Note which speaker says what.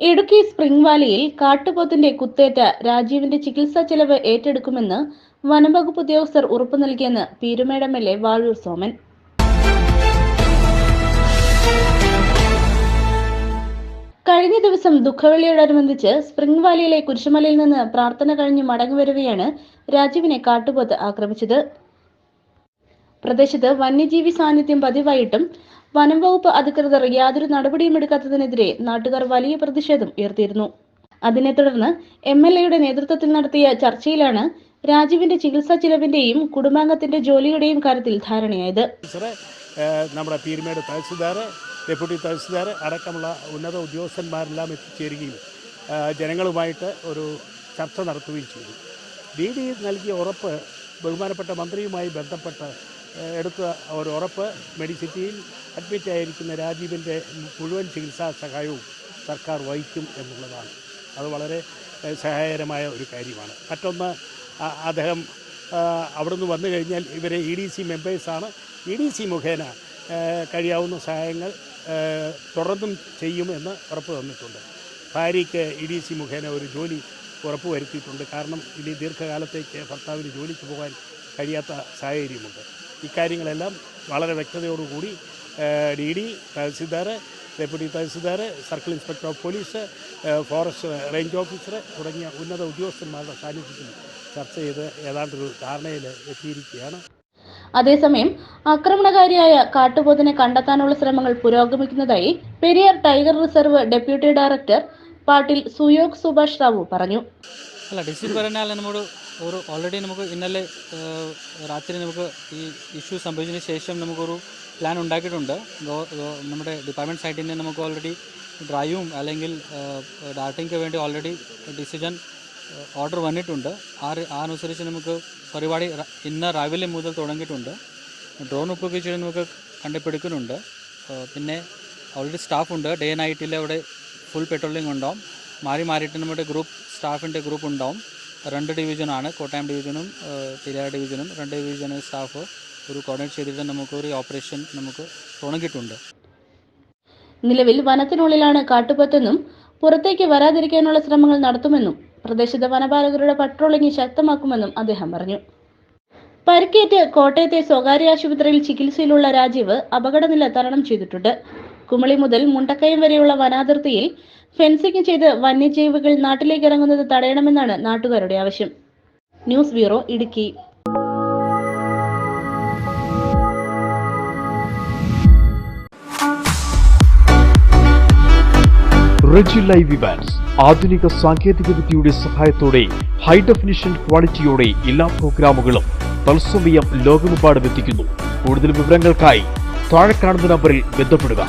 Speaker 1: Idukki spring വാലിയിൽ കാട്ടുപോത്തിന്റെ കുത്തേറ്റ രാജീവിന്റെ ചികിത്സാ ചെലവ് ഏറ്റെടുക്കുമെന്ന് വനംവകുപ്പ് ഉദ്യോഗസ്ഥർ ഉറപ്പു നൽകിയെന്ന് Peerumedu M L A Vazhoor Soman. കഴിഞ്ഞ ദിവസം ദുഃഖവെള്ളിയോടനുബന്ധിച്ച് സ്പ്രിംഗ് വാലിയിലെ കുരിശുമലയിൽ നിന്ന് പ്രാർത്ഥന കഴിഞ്ഞ് മടങ്ങിവരവെയാണ് രാജീവിനെ കാട്ടുപോത്ത് ആക്രമിച്ചത്. പ്രദേശത്ത് വന്യജീവി സാന്നിധ്യം പതിവായിട്ടും വനം വകുപ്പ് അധികൃതർ യാതൊരു നടപടിയും എടുക്കാത്തതിനെതിരെ നാട്ടുകാർ വലിയ പ്രതിഷേധം ഉയർത്തിയിരുന്നു. അതിനെ തുടർന്ന് എം എൽ എയുടെ നേതൃത്വത്തിൽ നടത്തിയ ചർച്ചയിലാണ് രാജീവിന്റെ ചികിത്സാ ചിലവിന്റെയും കുടുംബാംഗത്തിന്റെ ജോലിയുടെയും കാര്യത്തിൽ ധാരണയായത്.
Speaker 2: നമ്മുടെ പീരുമേട് തഹസിൽദാർ ഡെപ്യൂട്ടി തഹസിൽദാർ അടക്കമുള്ള ഉന്നത ഉദ്യോഗസ്ഥന്മാരെല്ലാം എത്തിച്ചേരുകയും ജനങ്ങളുമായിട്ട് ഒരു ചർച്ച നടത്തുകയും ചെയ്തു. ഡി ഡി നൽകിയ ഉറപ്പ് ബഹുമാനപ്പെട്ട മന്ത്രിയുമായി ബന്ധപ്പെട്ട് എടുത്ത ഒരു ഉറപ്പ് മെഡിസിറ്റിയിൽ അഡ്മിറ്റ് ആയിരിക്കുന്ന രാജീവിന്റെ മുഴുവൻ ചികിത്സാ സഹായവും സർക്കാർ വഹിക്കും എന്നുള്ളതാണ്. അത് വളരെ സഹായകരമായ ഒരു കാര്യമാണ്. മറ്റൊന്ന് അദ്ദേഹം അവിടുന്ന് വന്നു കഴിഞ്ഞാൽ ഇവരെ ഇ ഡി സി മെമ്പേഴ്സാണ് ഇ ഡി സി മുഖേന കഴിയാവുന്ന സഹായങ്ങൾ തുടർന്നും ചെയ്യുമെന്ന് ഉറപ്പ് തന്നിട്ടുണ്ട്. ഭാര്യയ്ക്ക് ഇ ഡി സി മുഖേന ഒരു ജോലി ഉറപ്പ് വരുത്തിയിട്ടുണ്ട്. കാരണം ഇനി ദീർഘകാലത്തേക്ക് ഭർത്താവിന് ജോലിക്ക് പോകാൻ കഴിയാത്ത സാഹചര്യമുണ്ട്. ഇക്കാര്യങ്ങളെല്ലാം വളരെ വ്യക്തതയോടുകൂടി D D tahsildar deputy tahsildar circle inspector of police forest range officer തുടങ്ങിയ ഉന്നത ഉദ്യോഗസ്ഥന്മാരുടെ സാന്നിധ്യത്തിൽ ചർച്ച ചെയ്ത് ഏതാണ്ടൊരു ധാരണയിൽ എത്തിയിരിക്കുകയാണ്.
Speaker 1: അതേസമയം ആക്രമണകാരിയായ കാട്ടുപോത്തിനെ കണ്ടെത്താനുള്ള ശ്രമങ്ങൾ പുരോഗമിക്കുന്നതായി Periyar tiger reserve deputy director Patil Suyog Subhash Rao പറഞ്ഞു.
Speaker 3: അല്ല ഡിസ്ട്രിക്ട് പറഞ്ഞാൽ നമ്മൾ ഒരു ഓൾറെഡി നമുക്ക് ഇന്നലെ രാത്രി നമുക്ക് ഈ ഇഷ്യൂ സംഭവിച്ചതിന് ശേഷം നമുക്കൊരു പ്ലാൻ ഉണ്ടാക്കിയിട്ടുണ്ട്. നമ്മുടെ ഡിപ്പാർട്ട്മെന്റ് സൈഡിൽ നിന്ന് നമുക്ക് ഓൾറെഡി ഡ്രൈവും അല്ലെങ്കിൽ ഡാർട്ടിങ്ങൾക്ക് വേണ്ടി ഓൾറെഡി ഡിസിഷൻ ഓർഡർ വന്നിട്ടുണ്ട്. ആ അനുസരിച്ച് നമുക്ക് പരിപാടി ഇന്ന് രാവിലെ മുതൽ തുടങ്ങിയിട്ടുണ്ട്. ഡ്രോൺ ഉപയോഗിച്ച് നമുക്ക് കണ്ടുപിടിക്കുന്നുണ്ട്. പിന്നെ ഓൾറെഡി സ്റ്റാഫ് ഉണ്ട്. ഡേ നൈറ്റിൽ അവിടെ ഫുൾ പെട്രോളിംഗ് ഉണ്ടാവും. മാറി മാറിയിട്ട് നമ്മുടെ ഗ്രൂപ്പ് സ്റ്റാഫിന്റെ ഗ്രൂപ്പ് ഉണ്ടാവും. രണ്ട് ഡിവിഷനാണ് കോട്ടയം ഡിവിഷനും പെരിയാർ ഡിവിഷനും രണ്ട് ഡിവിഷന് സ്റ്റാഫ് ഒരു കോർഡിനേറ്റ് ചെയ്തിട്ട് നമുക്ക് ഒരു ഓപ്പറേഷൻ നമുക്ക് തുടങ്ങിയിട്ടുണ്ട്.
Speaker 1: നിലവിൽ വനത്തിനുള്ളിലാണ് കാട്ടുപത്തെന്നും പുറത്തേക്ക് വരാതിരിക്കാനുള്ള ശ്രമങ്ങൾ നടത്തുമെന്നും പ്രദേശത്തെ വനപാലകരുടെ പട്രോളിംഗ് ശക്തമാക്കുമെന്നും അദ്ദേഹം പറഞ്ഞു. പരിക്കേറ്റ് കോട്ടയത്തെ സ്വകാര്യ ആശുപത്രിയിൽ ചികിത്സയിലുള്ള രാജീവ് അപകടനില തരണം ചെയ്തിട്ടുണ്ട്. കുമളി മുതൽ മുണ്ടക്കയം വരെയുള്ള വനാതിർത്തിയിൽ ഫെൻസിംഗ് ചെയ്ത് വന്യജീവികൾ നാട്ടിലേക്ക് ഇറങ്ങുന്നത് തടയണമെന്നാണ് നാട്ടുകാരുടെ ആവശ്യം. News bureau Idukki.
Speaker 4: Reji live Evans ആധുനിക സാങ്കേതിക വിദ്യയുടെ സഹായത്തോടെ ഹൈ ഡെഫിനിഷൻ ക്വാളിറ്റിയോടെ എല്ലാ പ്രോഗ്രാമുകളും തത്സമയം ലോകമെമ്പാടും എത്തിക്കുന്നു. കൂടുതൽ വിവരങ്ങൾക്കായി താഴെ കാണുന്ന നമ്പറിൽ ബന്ധപ്പെടുക.